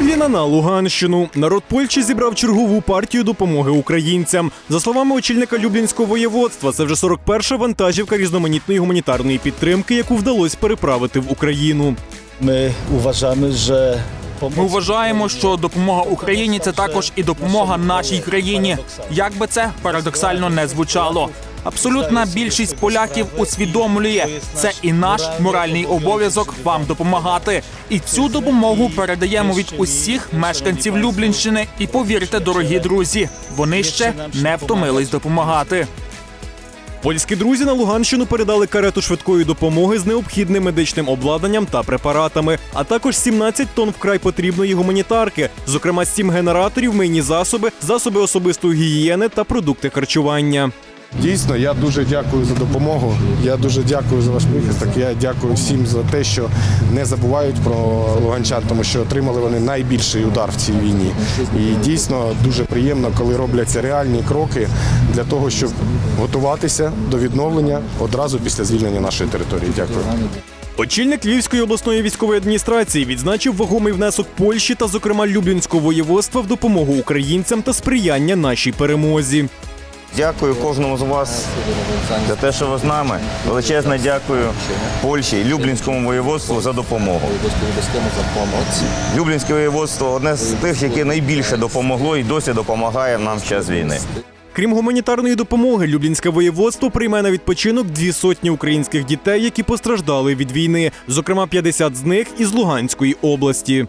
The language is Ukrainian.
Любліна на Луганщину. Народ Польщі зібрав чергову партію допомоги українцям. За словами очільника Люблінського воєводства, це вже 41-ша вантажівка різноманітної гуманітарної підтримки, яку вдалося переправити в Україну. Ми вважаємо, що Ми вважаємо, що допомога Україні це також і допомога нашій країні. Як би це парадоксально не звучало. Абсолютна більшість поляків усвідомлює це і наш моральний обов'язок вам допомагати. І цю допомогу передаємо від усіх мешканців Люблінщини. І повірте, дорогі друзі, вони ще не втомились допомагати. Польські друзі на Луганщину передали карету швидкої допомоги з необхідним медичним обладнанням та препаратами, а також 17 тонн вкрай потрібної гуманітарки, зокрема 7 генераторів, мийні засоби, засоби особистої гігієни та продукти харчування. Дійсно, я дуже дякую за допомогу. Я дуже дякую за ваш прихисток. Я дякую всім за те, що не забувають про луганчан, тому що отримали вони найбільший удар в цій війні. І дійсно дуже приємно, коли робляться реальні кроки для того, щоб готуватися до відновлення одразу після звільнення нашої території. Дякую. Очільник Львівської обласної військової адміністрації відзначив вагомий внесок Польщі та, зокрема, Люблінського воєводства в допомогу українцям та сприяння нашій перемозі. Дякую кожному з вас за те, що ви з нами. Величезне дякую Польщі і Люблінському воєводству за допомогу. Люблінське воєводство одне з тих, яке найбільше допомогло і досі допомагає нам в час війни. Крім гуманітарної допомоги, Люблінське воєводство прийме на відпочинок дві сотні українських дітей, які постраждали від війни, зокрема 50 з них із Луганської області.